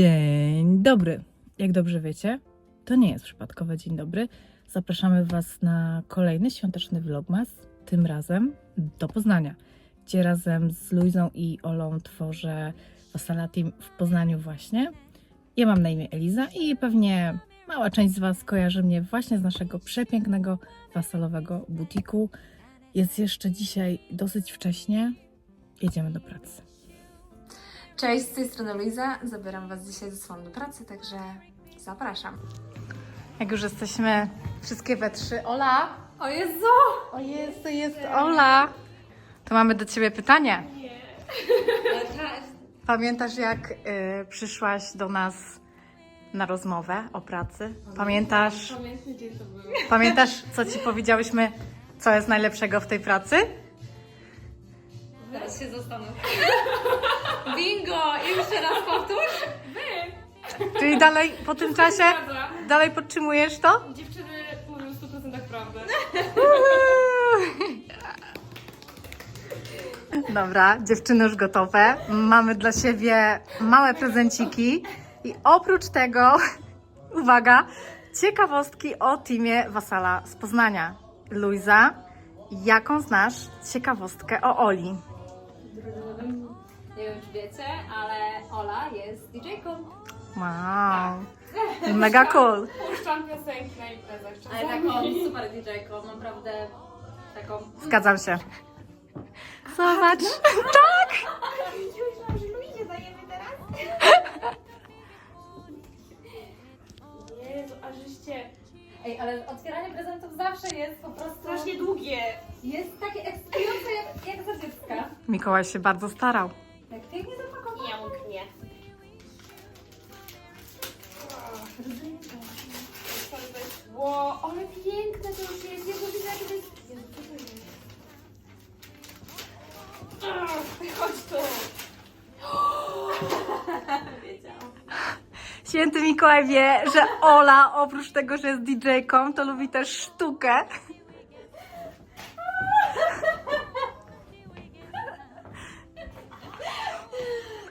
Dzień dobry. Jak dobrze wiecie, to nie jest przypadkowe dzień dobry. Zapraszamy Was na kolejny świąteczny vlogmas, tym razem do Poznania, gdzie razem z Luizą i Olą tworzę Wasala Team w Poznaniu właśnie. Ja mam na imię Eliza i pewnie mała część z Was kojarzy mnie właśnie z naszego przepięknego wasalowego butiku. Jest jeszcze dzisiaj dosyć wcześnie. Jedziemy do pracy. Cześć, z tej strony Luiza. Zabieram Was dzisiaj ze sobą do pracy, także zapraszam. Jak już jesteśmy wszystkie we trzy, Ola! O Jezu! O jest, to jest Ola! To mamy do Ciebie pytanie. Pamiętasz jak y, przyszłaś do nas na rozmowę o pracy? Pamiętasz, Pamiętny dzień to był. pamiętasz co Ci powiedziałyśmy, co jest najlepszego w tej pracy? Zaraz się zastanów. Bingo! I jeszcze raz powtórz. Czyli dalej po tym czasie, dalej podtrzymujesz to? Dziewczyny mówią w 100% prawdę. Dobra, dziewczyny już gotowe. Mamy dla siebie małe prezenciki i oprócz tego, uwaga, ciekawostki o teamie Wasala z Poznania. Luiza, jaką znasz ciekawostkę o Oli? Nie wiem, czy wiecie, ale Ola jest DJ-ką. Wow, mega cool. Puszczam piosenki na imprezach Ale czasami. taką super DJ-ką, naprawdę taką... Zgadzam się. Zobacz. Myślałam, że Luizie dajemy teraz? Jezu, a żeście Ej, ale otwieranie prezentów zawsze jest po prostu... strasznie długie. Jest takie ekscytujące jak, jak za dziecka. Mikołaj się bardzo starał. Jak pięknie zapakowane. Pięknie. Ło, ale piękne to już jest. Jezu, widzę, jakie to jest... Święty Mikołaj wie, że Ola oprócz tego, że jest DJ-ką, to lubi też sztukę.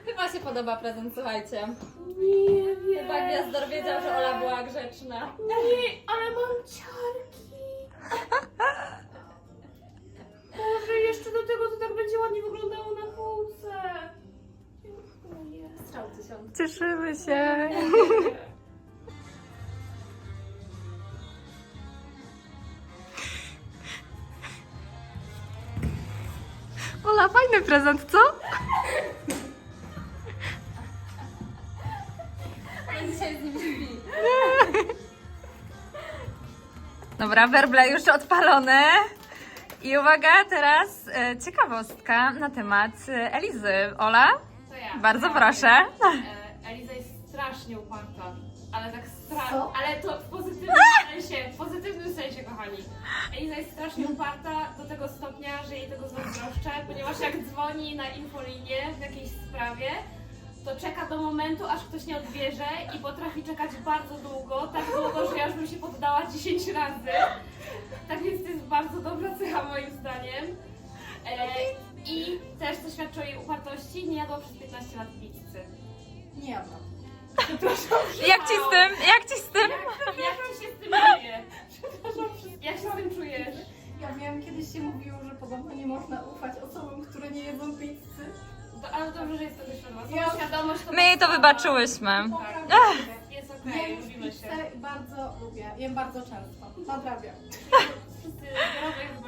Chyba się podoba prezent, słuchajcie. Nie wiem. Chyba Gwiazdor wiedział, że Ola była grzeczna. Nie, ale mam ciarki. Boże, jeszcze do tego to tak będzie ładnie wyglądało na półce. Dziękuję. Strzał tysiąc. Cieszymy się. Ola, fajny prezent, co? Ale dzisiaj z nim śpi. Dobra, werble już odpalone. I uwaga, teraz e, ciekawostka na temat e, Elizy. Ola. Bardzo proszę. E, Eliza jest strasznie uparta. Ale tak strasznie. Ale to w pozytywnym sensie. W pozytywnym sensie, kochani. Eliza jest strasznie uparta do tego stopnia, że jej tego zazdroszczę, ponieważ jak dzwoni na infolinię w jakiejś sprawie, to czeka do momentu, aż ktoś nie odbierze i potrafi czekać bardzo długo, tak długo, że ja już bym się poddała 10 razy. Tak więc to jest bardzo dobra cecha moim zdaniem. E, I też co świadczy o jej upartości, nie jadła przez 15 lat pizzy. Nie jadłam. Jak ci z tym? Jak ci z tym? Jak ci się z tym czuje? Jak się z tym czujesz? Ja wiem, kiedyś się mówiło, że podobno nie można ufać osobom, które nie jedzą pizzy. To, ale dobrze, że jest tego świadoma. Ja- Ja, świadomość to My jej to podstawa. wybaczyłyśmy. Naprawdę. Jest Jem okej, już lubimy się. pizzę bardzo lubię. Jem bardzo często. Nadrabiam. Wszyscy wybaczamy.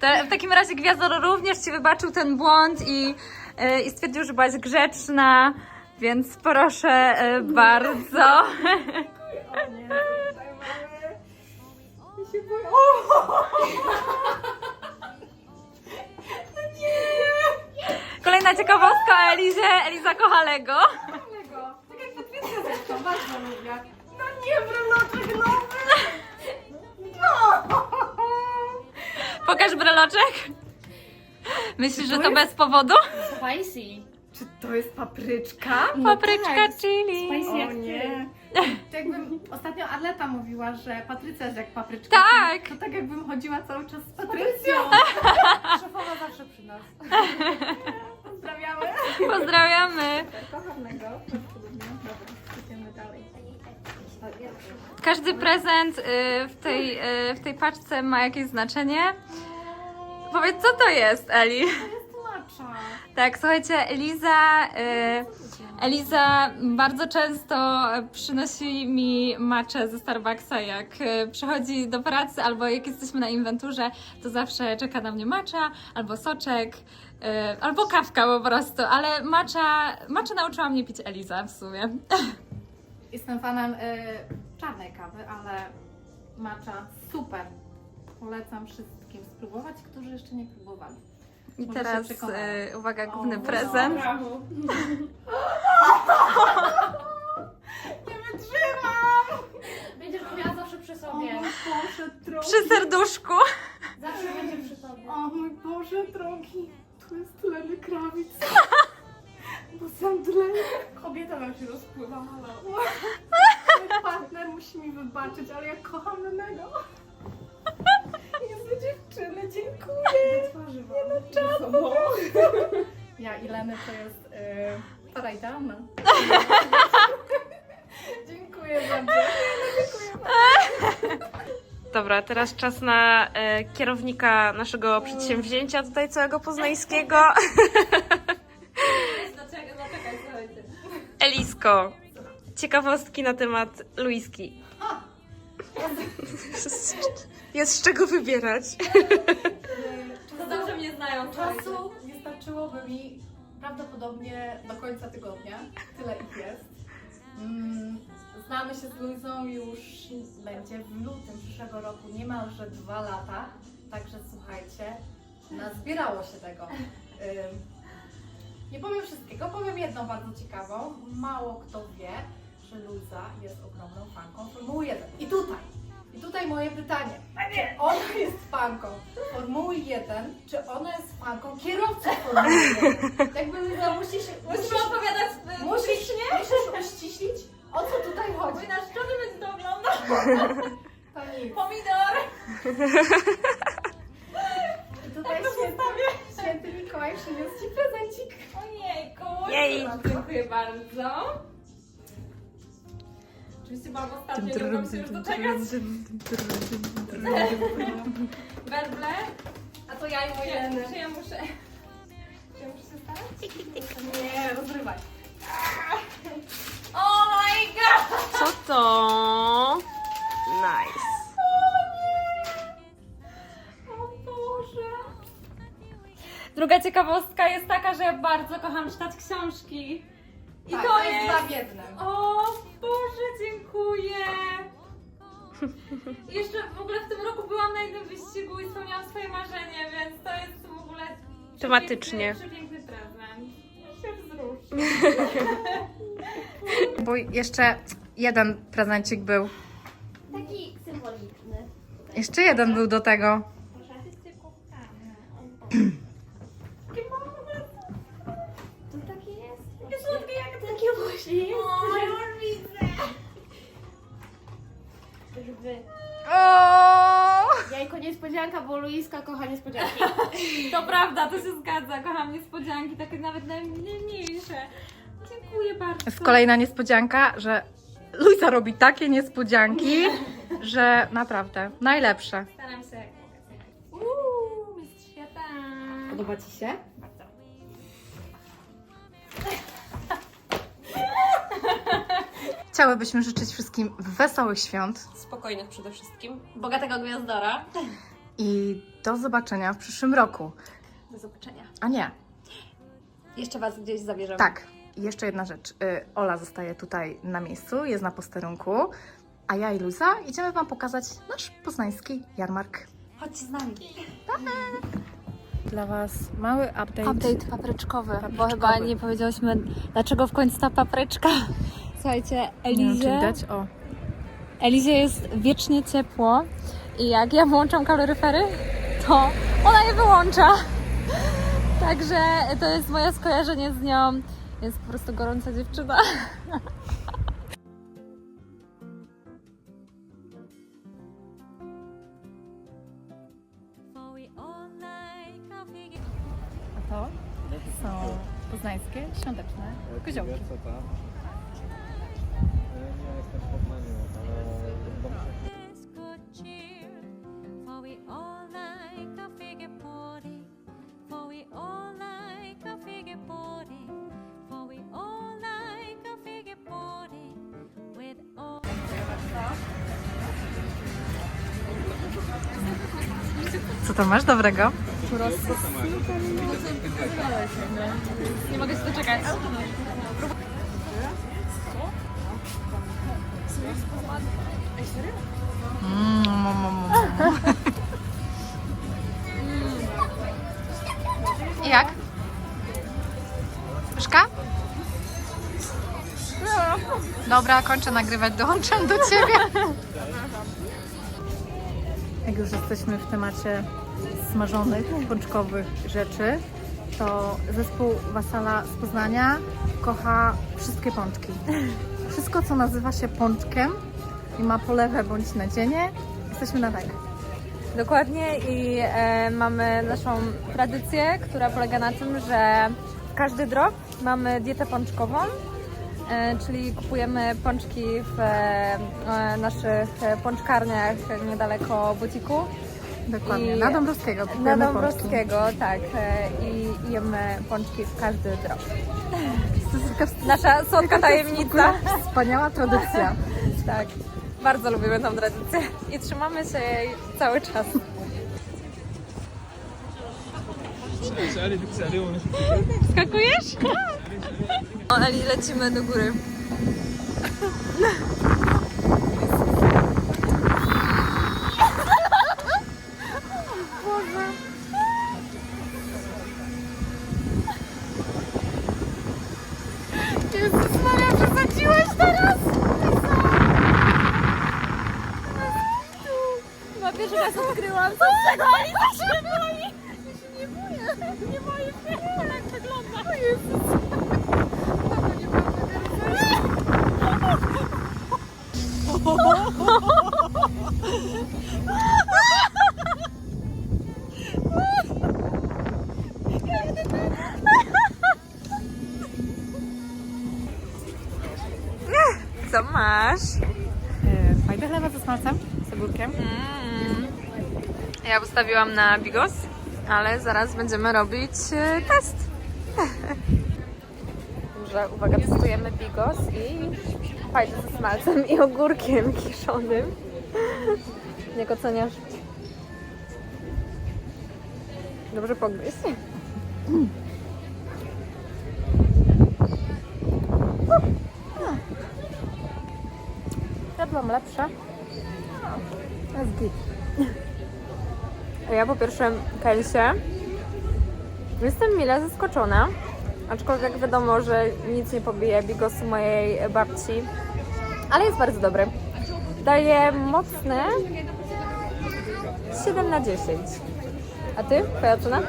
Te, w takim razie Gwiazdor również ci wybaczył ten błąd i, e, i stwierdził, że byłaś grzeczna, więc proszę e, bardzo. Ja się boję. O! Kolejna ciekawostka o Elizie. Eliza kocha Lego. Tak jak Patrycja zresztą, bardzo lubię. No nie, breloczek nowy! Pokaż breloczek. Myślisz, że to bez powodu? Spicy. Czy to jest papryczka? Papryczka chili. Spicy jak O nie. To jakbym ostatnio Arleta mówiła, że Patrycja jest jak papryczka. Tak. To tak jakbym chodziła cały czas z Patrycją. Szefowa zawsze przy nas. Pozdrawiamy. Pozdrawiamy. Każdy prezent y, w tej, y, w tej paczce ma jakieś znaczenie. Powiedz, co to jest, Eli? Macza. Tak, słuchajcie, Eliza, y, Eliza bardzo często przynosi mi macze ze Starbucksa, jak y, przychodzi do pracy albo jak jesteśmy na inwenturze, to zawsze czeka na mnie macza, albo soczek, y, albo kawka po prostu, ale macza, macza nauczyła mnie pić Eliza w sumie. Jestem fanem y, czarnej kawy, ale macza super. Polecam wszystkim spróbować, którzy jeszcze nie próbowali. I Może się teraz, przekonamy. y, uwaga, główny O, prezent. Brawo. Nie wytrzymam! Będziesz go miała zawsze przy sobie. Boże drogi. Przy serduszku. Zawsze będzie przy tobie. O mój Boże drogi. Tu jest Lenny Krawic. Bo zemdleję. Kobieta nam się rozpływa, halo. Mój partner musi mi wybaczyć, ale ja kocham Lennego. Jezu dziewczyny, dziękuję. Nie no, czad, Ja i Leny to jest yy, para idealna. dziękuję bardzo. Dobra, teraz czas na e, kierownika naszego przedsięwzięcia tutaj całego poznańskiego. Ciekawostki na temat Luiski. Jest z czego wybierać. To dobrze mnie znają. Czasu nie starczyłoby mi prawdopodobnie do końca tygodnia. Tyle ich jest. Mm, Znamy się z Luizą już będzie w lutym przyszłego roku, niemalże dwa lata. Także słuchajcie, nazbierało się tego. Ym, Nie powiem wszystkiego, powiem jedną bardzo ciekawą. Mało kto wie, że Luiza jest ogromną fanką Formuły 1. I tutaj, i tutaj moje pytanie. Czy ona jest fanką Formuły 1, czy ona jest fanką kierowcy Formuły 1? Jakby Luiza musi się... Musimy opowiadać Musisz, musisz uściślić, o co tutaj chodzi. nasz człowiek będzie to oglądał. To nic. Pomidor. I tutaj święty, święty Mikołaj przyniósł Ci. Ojejku. Jej. Dziękuję bardzo. Oczywiście byłam ostatnio, nie mogłam się już doczekać. Werble. A to ja i moje. Czy ja muszę... Czy ja muszę się starać? Nie, rozrywaj. Oh my god! Co to? Druga ciekawostka jest taka, że ja bardzo kocham czytać książki. I tak, to jest jest... dwa w jednym. O Boże, dziękuję! Jeszcze w ogóle w tym roku byłam na jednym wyścigu i spełniałam swoje marzenie, więc to jest w ogóle Tematycznie. przepiękny, przepiękny prezent. Ja się wzruszę. Bo jeszcze jeden prezencik był. Taki symboliczny. Jeszcze jeden był do tego. Żeby O! jajko niespodzianka, bo Luiska kocha niespodzianki. To prawda, to się zgadza. Kocham niespodzianki, takie nawet najmniejsze. Dziękuję bardzo. Jest kolejna niespodzianka, że Luisa robi takie niespodzianki, że naprawdę najlepsze. Staram się jak mogę. Uuu, mistrz świata. Podoba Ci się? Chciałybyśmy życzyć wszystkim wesołych świąt Spokojnych przede wszystkim. Bogatego gwiazdora. i do zobaczenia w przyszłym roku. Do zobaczenia. A nie, Jeszcze Was gdzieś zabierzemy. tak, jeszcze jedna rzecz. Y, Ola zostaje tutaj na miejscu, jest na posterunku, a ja i Luisa idziemy Wam pokazać nasz poznański jarmark. Chodźcie z nami. Dla Was mały update. Update papryczkowy, bo chyba nie powiedziałyśmy, dlaczego w końcu ta papryczka. Słuchajcie, Elizie, widać? O, Elizie jest wiecznie ciepło i jak ja włączam kaloryfery, to ona je wyłącza. Także to jest moje skojarzenie z nią. Jest po prostu gorąca dziewczyna. a to są poznańskie świąteczne koziołki. Co tam? Nie jestem ale domu. Co tam masz dobrego? Nie mogę się doczekać. Jak? Pyszka? Dobra, kończę nagrywać, dołączam do Ciebie. Jak już jesteśmy w temacie smażonych, pączkowych rzeczy, to zespół Wasala z Poznania kocha wszystkie pączki. Wszystko, co nazywa się pączkiem i ma polewę bądź nadzienie, jesteśmy na tak. Dokładnie i e, mamy naszą tradycję, która polega na tym, że w każdy drop mamy dietę pączkową, e, czyli kupujemy pączki w e, e, naszych pączkarniach niedaleko butiku. Dokładnie, I- na Dąbrowskiego. Na kupujemy pączki. Dąbrowskiego, tak. e, I jemy pączki w każdy drop. Nasza słodka tajemnica. Wspaniała tradycja. Tak. Bardzo lubimy tą tradycję i trzymamy się jej cały czas. Skakujesz? O, Eli, lecimy do góry. Ja ustawiłam na bigos, ale zaraz będziemy robić e, test. Dobrze, uwaga, testujemy bigos i fajny ze smalcem i ogórkiem kiszonym. Jak oceniasz? Dobrze pogryźć. Ja byłam lepsza. Jest git. Ja po pierwszym kęsie jestem mile zaskoczona, aczkolwiek wiadomo, że nic nie pobije bigosu mojej babci, ale jest bardzo dobry. Daje mocne 7 na 10. A ty? Twoja ocena?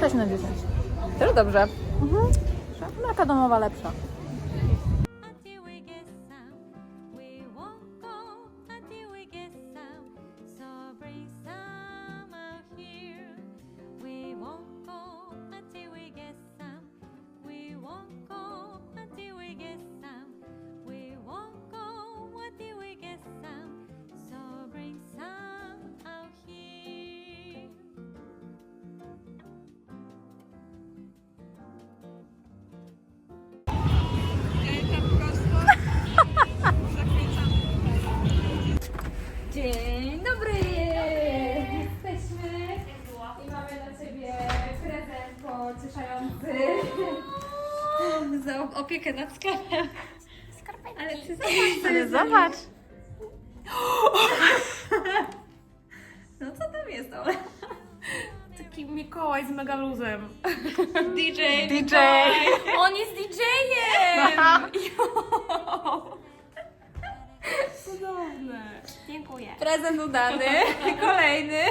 6 na 10. Też dobrze. Mleka domowa lepsza. Won't. Dzień dobry! Jesteśmy i mamy Ciebie prezent pocieszający za opiekę nad sklepem. Ale Ty zobacz, co jest zobacz. No co tam jest, Ola? Taki Mikołaj z megaluzem. DJ, DJ. On jest DJ-em! Cudowne. Dziękuję. Prezent udany. Kolejny.